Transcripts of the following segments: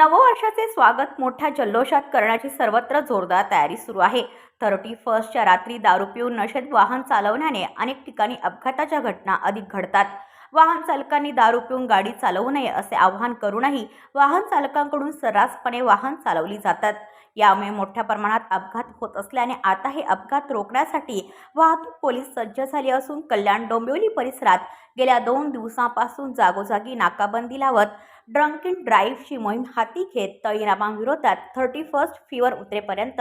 नववर्षाचे स्वागत मोठ्या जल्लोषात करण्याची सर्वत्र जोरदार तयारी सुरू आहे. थर्टी फर्स्टच्या रात्री दारू पिऊन नशेत वाहन चालवण्याने अनेक ठिकाणी अपघाताच्या घटना अधिक घडतात. वाहन चालकांनी दारू पिऊन गाडी चालवू नये असे आवाहन करूनही वाहन चालकांकडून सर्रासपणे वाहन चालवली जातात. यामुळे मोठ्या प्रमाणात अपघात होत असल्याने आता हे अपघात रोखण्यासाठी वाहतूक पोलीस सज्ज झाले असून कल्याण डोंबिवली परिसरात गेल्या दोन दिवसांपासून जागोजागी नाकाबंदी लावत ड्रंक इन ड्राईव्हची मोहीम हाती घेत तळीरामांविरोधात थर्टी फर्स्ट फीवर उतरेपर्यंत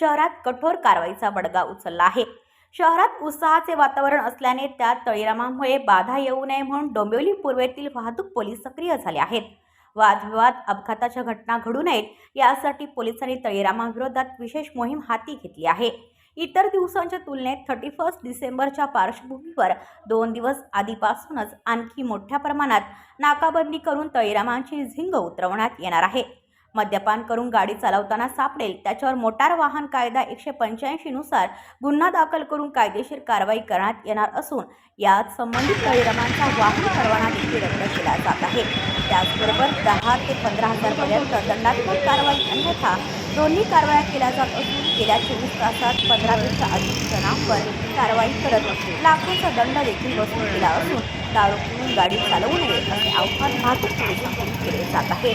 शहरात कठोर कारवाईचा बडगा उचलला आहे. शहरात उत्साहाचे वातावरण असल्याने त्यात तळीरामामुळे बाधा येऊ नये म्हणून डोंबिवली पूर्वेतील वाहतूक पोलीस सक्रिय झाले आहेत. वादविवाद अपघाताच्या घटना घडू नयेत यासाठी पोलिसांनी तळीरामाविरोधात विशेष मोहीम हाती घेतली आहे. इतर दिवसांच्या तुलनेत थर्टी फर्स्ट डिसेंबरच्या पार्श्वभूमीवर दोन दिवस आधीपासूनच आणखी मोठ्या प्रमाणात नाकाबंदी करून तळीरामांची झिंग उतरवण्यात येणार आहे. मद्यपान करून गाडी चालवताना सापडेल. त्याच्यावर मोटार वाहन कायदा एकशे पंच्याऐंशीनुसार गुन्हा दाखल करून कायदेशीर कारवाई करण्यात येणार असून यात संबंधित कार्यक्रमांचा वाहन परवाना देखील रद्द केला जात आहे. त्याचबरोबर दहा ते पंधरा हजारपर्यंत दंडात्मक कारवाई अन्यथा दोन्ही कारवाया केल्या जात असून गेल्या चोवीस तासात पंधरापेक्षा अधिक जणांवर कारवाई करत लाखोंचा दंड देखील वसूल केला असून दारू पिऊन गाडी चालवू नये असे आव्हान वाहतूक पोलिसांकडून केले जात आहे.